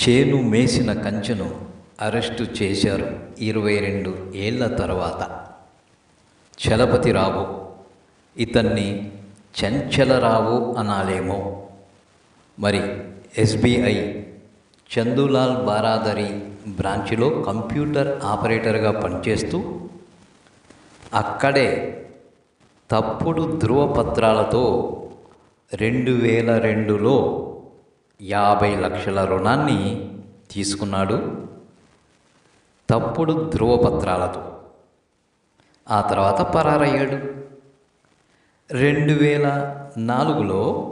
చేను మేసిన కంచెను అరెస్టు చేశారు ఇరవై రెండు ఏళ్ళ తర్వాత. చలపతిరావు ఇతన్ని చంచలరావు అనాలేమో. మరి ఎస్బీఐ చందులాల్ బారాదరి బ్రాంచ్లో కంప్యూటర్ ఆపరేటర్గా పనిచేస్తూ అక్కడే తప్పుడు ధృవపత్రాలతో రెండు వేల రెండులో యాభై లక్షల రుణాన్ని తీసుకున్నాడు. తప్పుడు ధ్రువపత్రాలతో ఆ తర్వాత పరారయ్యాడు. రెండు వేల నాలుగులో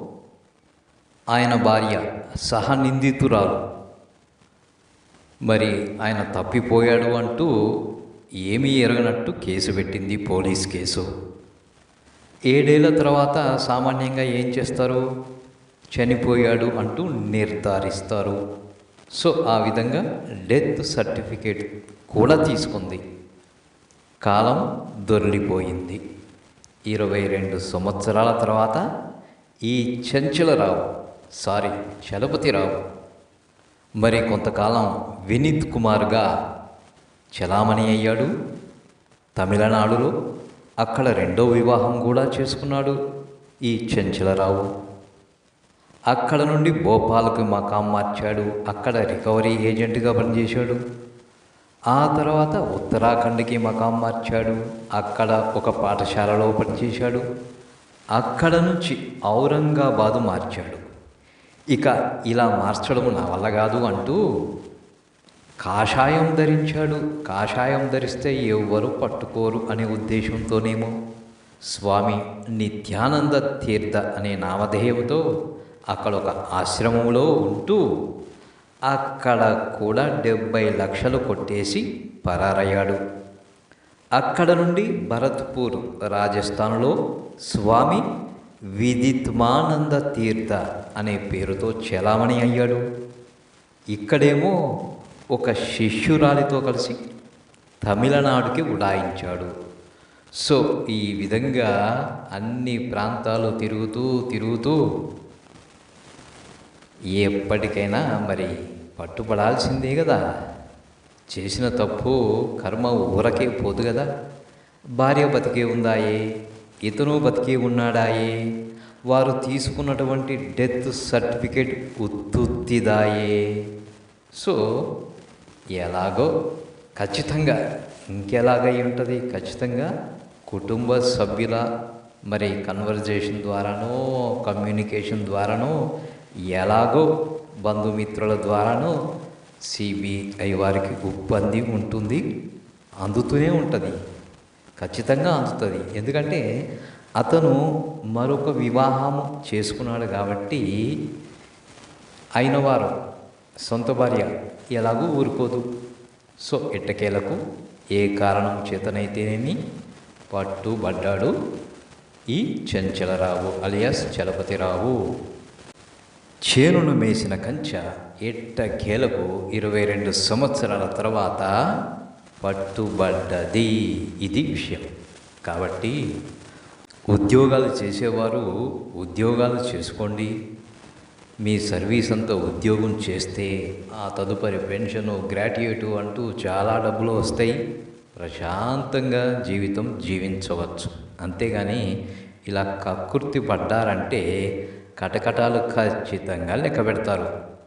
ఆయన భార్య సహనిందితురాలు. మరి ఆయన తప్పిపోయాడు అంటూ ఏమీ ఎరగనట్టు కేసు పెట్టింది పోలీస్ కేసు. ఏడేళ్ళ తర్వాత సామాన్యంగా ఏం చేస్తారు? చనిపోయాడు అంటూ నిర్ధారిస్తారు. సో ఆ విధంగా డెత్ సర్టిఫికేట్ కూడా తీసుకుంది. కాలం దొరిలిపోయింది ఇరవై రెండు సంవత్సరాల తర్వాత ఈ చంచలరావు సారీ చలపతిరావు మరి కొంతకాలం వినీత్ కుమార్గా చలామణి అయ్యాడు. తమిళనాడులో అక్కడ రెండో వివాహం కూడా చేసుకున్నాడు ఈ చంచలరావు. అక్కడ నుండి భోపాల్కి మకాం మార్చాడు. అక్కడ రికవరీ ఏజెంట్గా పనిచేశాడు. ఆ తర్వాత ఉత్తరాఖండ్కి మకాం మార్చాడు. అక్కడ ఒక పాఠశాలలో పనిచేశాడు. అక్కడ నుంచి ఔరంగాబాదు మార్చాడు. ఇక ఇలా మార్చడం నా వల్ల కాదు అంటూ కాషాయం ధరించాడు. కాషాయం ధరిస్తే ఎవ్వరూ పట్టుకోరు అనే ఉద్దేశంతోనేమో స్వామి నిత్యానంద తీర్థ అనే నామధేయంతో అక్కడ ఒక ఆశ్రమంలో ఉంటూ అక్కడ కూడా డెబ్బై లక్షలు కొట్టేసి పరారయ్యాడు. అక్కడ నుండి భరత్పూర్ రాజస్థాన్లో స్వామి విదిత్మానంద తీర్థ అనే పేరుతో చలామణి అయ్యాడు. ఇక్కడేమో ఒక శిష్యురాలితో కలిసి తమిళనాడుకి ఉడాయించాడు. సో ఈ విధంగా అన్ని ప్రాంతాలు తిరుగుతూ తిరుగుతూ ఎప్పటికైనా మరి పట్టుపడాల్సిందే కదా. చేసిన తప్పు కర్మ ఊరకే పోదు కదా. భార్య బతికే ఉందాయే ఇతను బతికే ఉన్నాడాయే వారు తీసుకున్నటువంటి డెత్ సర్టిఫికేట్ ఉత్తుత్తిదాయే. సో ఎలాగో ఖచ్చితంగా ఇంకెలాగై ఉంటుంది? ఖచ్చితంగా కుటుంబ సభ్యుల మరి కన్వర్జేషన్ ద్వారానో కమ్యూనికేషన్ ద్వారానో ఎలాగో బంధుమిత్రుల ద్వారానో సిబిఐ వారికి ఉప్పంది ఉంటుంది అందుతూనే ఉంటుంది. ఖచ్చితంగా అందుతుంది. ఎందుకంటే అతను మరొక వివాహం చేసుకున్నాడు కాబట్టి అయిన వారు సొంత భార్య ఎలాగూ ఊరుకోదు. సో ఎట్టకేలకు ఏ కారణం చేతనైతేనేమి పట్టుబడ్డాడు ఈ చంచలరావు అలియాస్ చలపతిరావు. చేనును మేసిన కంచ ఎట్టకేలకు ఇరవై రెండు సంవత్సరాల తర్వాత పట్టుబడ్డది. ఇది విషయం. కాబట్టి ఉద్యోగాలు చేసేవారు ఉద్యోగాలు చేసుకోండి. మీ సర్వీస్ అంతా ఉద్యోగం చేస్తే ఆ తదుపరి పెన్షను గ్రాట్యుయేటు అంటూ చాలా డబ్బులు వస్తాయి. ప్రశాంతంగా జీవితం జీవించవచ్చు. అంతేగాని ఇలా కకృతి పడ్డారంటే కటకటాలు ఖచ్చితంగా లెక్క పెడతారు